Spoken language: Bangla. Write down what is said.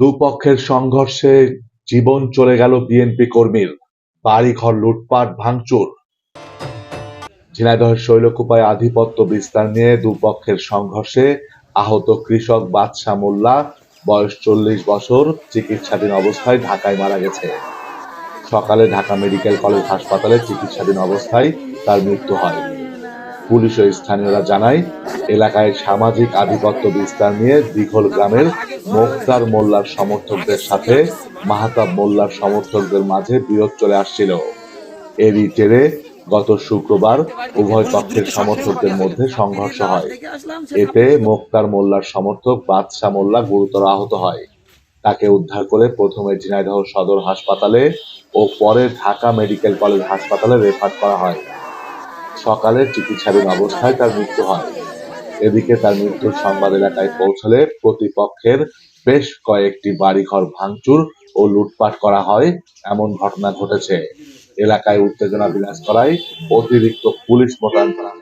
দুপক্ষের সংঘর্ষে জীবন চলে গেল বিএনপি কর্মীর। বাড়িঘর লুটপাট, ভাঙচুর। ঝিনাইদহের শৈলকুপায় আধিপত্য বিস্তার নিয়ে দুপক্ষের সংঘর্ষে আহত কৃষক বাদশা মোল্লা, বয়স চল্লিশ বছর, চিকিৎসাধীন অবস্থায় ঢাকায় মারা গেছে। সকালে ঢাকা মেডিকেল কলেজ হাসপাতালে চিকিৎসাধীন অবস্থায় তার মৃত্যু হয়। পুলিশ ও স্থানীয়রা জানায়, এলাকায় সামাজিক আধিপত্য বিস্তার নিয়ে দিঘল গ্রামের মোক্তার মোল্লার সমর্থকদের সাথে, মাহতাব মোল্লার সমর্থকদের মাঝে বিরোধ চলে আসছিল। এরই জেরে গত শুক্রবার উভয় পক্ষের সমর্থকদের মধ্যে সংঘর্ষ হয়। এতে মোক্তার মোল্লার সমর্থক বাদশা মোল্লা গুরুতর আহত হয়। তাকে উদ্ধার করে প্রথমে ঝিনাইদহ সদর হাসপাতালে ও পরে ঢাকা মেডিকেল কলেজ হাসপাতালে রেফার করা হয়। সকালে চিকিৎসাধীন অবস্থায় তার মৃত্যু হয়। এদিকে তার মৃত্যুর সংবাদ এলাকায় পৌঁছলে প্রতিপক্ষের বেশ কয়েকটি বাড়িঘর ভাঙচুর ও লুটপাট করা হয়, এমন ঘটনা ঘটেছে। এলাকায় উত্তেজনা বিরাজ করায় অতিরিক্ত পুলিশ মোতায়েন করা